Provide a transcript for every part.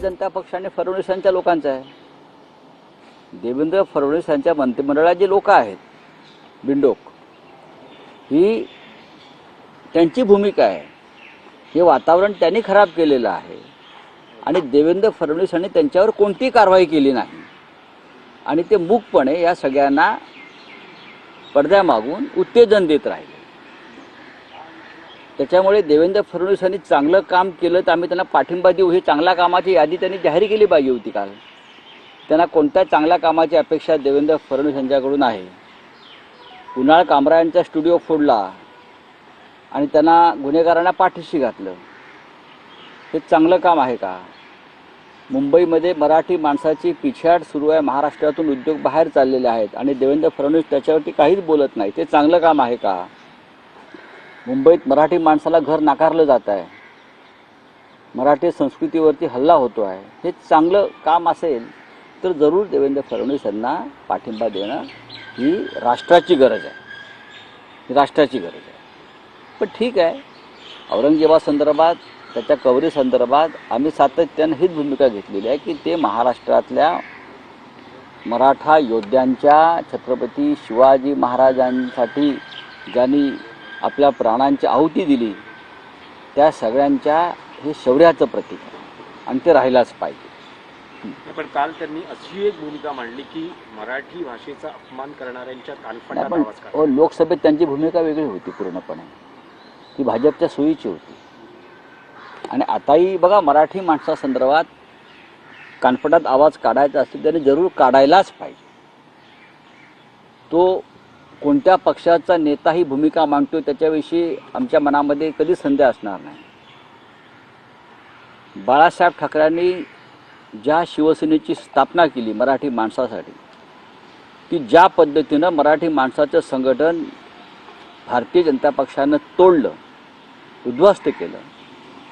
भारतीय जनता पक्ष आणि फडणवीसांच्या लोकांचा आहे. देवेंद्र फडणवीस यांच्या मंत्रिमंडळात जे लोक आहेत बिंडोक. ही त्यांची भूमिका आहे. हे वातावरण त्यांनी खराब केलेलं आहे. आणि देवेंद्र फडणवीस यांनी त्यांच्यावर कोणतीही कारवाई केली नाही. आणि ते मूकपणे या सगळ्यांना पडद्यामागून उत्तेजन देत राहिले. त्याच्यामुळे देवेंद्र फडणवीस यांनी चांगलं काम केलं तर आम्ही त्यांना पाठिंबा देऊ ही चांगल्या कामाची यादी त्यांनी जाहीर केली पाहिजे होती काल. त्यांना कोणत्या चांगल्या कामाची अपेक्षा देवेंद्र फडणवीस यांच्याकडून आहे? कुणाळ कामरायांचा स्टुडिओ फोडला आणि त्यांना गुन्हेगारांना पाठीशी घातलं. हे चांगलं काम आहे का? मुंबईमध्ये मराठी माणसाची पिछाड सुरू आहे. महाराष्ट्रातून उद्योग बाहेर चाललेले आहेत आणि देवेंद्र फडणवीस त्याच्यावरती काहीच बोलत नाही. ते चांगलं काम आहे का? मुंबईत मराठी माणसाला घर नाकारलं जात आहे. मराठी संस्कृतीवरती हल्ला होतो आहे. हे चांगलं काम असेल तर जरूर देवेंद्र फडणवीस यांना पाठिंबा देणं ही राष्ट्राची गरज आहे. ही राष्ट्राची गरज आहे. पण ठीक आहे. औरंगजेबासंदर्भात त्याच्या कवरीसंदर्भात आम्ही सातत्यानं हीच भूमिका घेतलेली आहे की ते महाराष्ट्रातल्या मराठा योद्ध्यांच्या छत्रपती शिवाजी महाराजांसाठी ज्यांनी आपल्या प्राणांची आहुती दिली त्या सगळ्यांच्या हे शौर्याचं प्रतीक आहे. आणि ते राहिलाच पाहिजे. पण काल त्यांनी अशी एक भूमिका मांडली की मराठी भाषेचा अपमान करणाऱ्यांच्या कानफटात आवाज अहो, लोकसभेत त्यांची भूमिका वेगळी होती पूर्णपणे. ती भाजपच्या सोयीची होती. आणि आताही बघा मराठी माणसासंदर्भात कानफटात आवाज काढायचा असेल त्याने जरूर काढायलाच पाहिजे. तो कोणत्या पक्षाचा नेता ही भूमिका मांडतो त्याच्याविषयी आमच्या मनामध्ये कधी संदेह असणार नाही. बाळासाहेब ठाकरेंनी ज्या शिवसेनेची स्थापना केली मराठी माणसासाठी की ज्या पद्धतीनं मराठी माणसाचं संघटन भारतीय जनता पक्षानं तोडलं उद्ध्वस्त केलं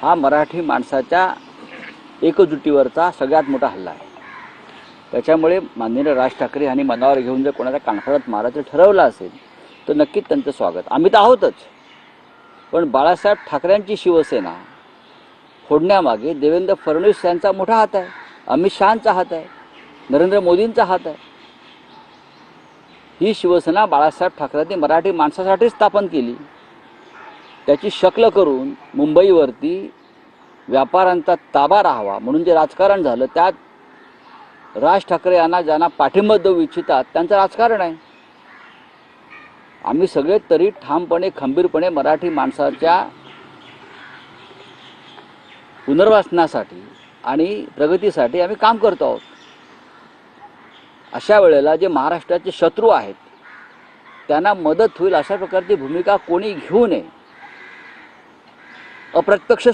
हा मराठी माणसाच्या एकजुटीवरचा सगळ्यात मोठा हल्ला आहे. त्याच्यामुळे माननीय राज ठाकरे यांनी मनावर घेऊन जर कोणाच्या कानफडात मारायचं ठरवलं असेल तर नक्कीच त्यांचं स्वागत. आम्ही तर आहोतच. पण बाळासाहेब ठाकरेंची शिवसेना फोडण्यामागे देवेंद्र फडणवीस यांचा मोठा हात आहे अमित शहांचा हात आहे नरेंद्र मोदींचा हात आहे. ही शिवसेना बाळासाहेब ठाकरेंनी मराठी माणसासाठी स्थापन केली. त्याची शक्ल करून मुंबईवरती व्यापाऱ्यांचा ताबा राहावा म्हणून जे राजकारण झालं त्यात राज ठाकरे यांना ज्यांना पाठिंबा देऊ इच्छितात त्यांचं राजकारण आहे. आम्ही सगळे तरी ठामपणे खंबीरपणे मराठी माणसाच्या पुनर्वासनासाठी आणि प्रगतीसाठी आम्ही काम करतो आहोत. अशा वेळेला जे महाराष्ट्राचे शत्रू आहेत त्यांना मदत होईल अशा प्रकारची भूमिका कोणी घेऊ नये. अप्रत्यक्ष